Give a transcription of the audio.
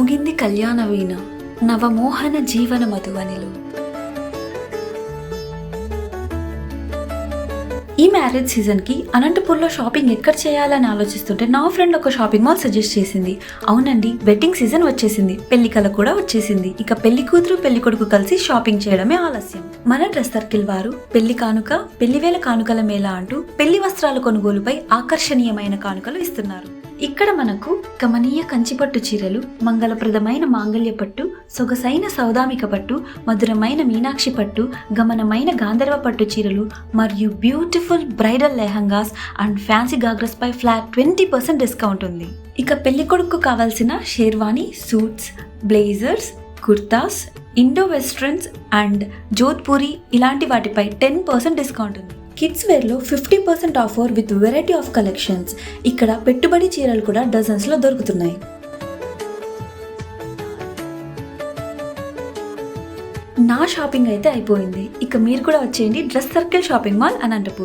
మోగింది కళ్యాణ వీణ నవమోహన జీవన మధువనిలో. ఈ మ్యారేజ్ సీజన్కి అనంతపూర్లో షాపింగ్ ఎక్కడ చేయాలని ఆలోచిస్తుంటే నా ఫ్రెండ్ ఒక షాపింగ్ మాల్ సజెస్ట్ చేసింది. అవునండి వెడ్డింగ్ సీజన్ వచ్చేసింది. పెళ్ళికల కూడా వచ్చేసింది. ఇక పెళ్ళి కూతురు పెళ్ళి కొడుకు కలిసి షాపింగ్ చేయడమే ఆలస్యం. మన డ్రెస్ సర్కిల్ వారు పెళ్ళి కానుక పెళ్ళివేల కానుకల మేళ అంటూ పెళ్ళి వస్త్రాల కొనుగోలుపై ఆకర్షణీయమైన కానుకలు ఇస్తున్నారు. ఇక్కడ మనకు గమనీయ కంచిపట్టు చీరలు మంగళప్రదమైన మాంగళ్య పట్టు సొగసైన సౌదామిక పట్టు మధురమైన మీనాక్షి పట్టు గమనమైన గాంధర్వ పట్టు చీరలు మరియు beautiful bridal lehengas and fancy ghagras pi flat twenty percent discount ఉంది. ఇక పెళ్ళి కొడుకు కావాల్సిన sherwani suits blazers kurtas Indo westerns and Jodhpuri ఇలాంటి వాటిపై టెన్ పర్సెంట్ డిస్కౌంట్ ఉంది. Kids వేర్లో fifty percent offer with variety of collections ఇక్కడ పెట్టుబడి చీరలు కూడా డజన్స్లో దొరుకుతున్నాయి. నా షాపింగ్ అయితే అయిపోయింది. ఇక మీరు కూడా వచ్చేయండి. Dress Circle shopping mall Anantapur.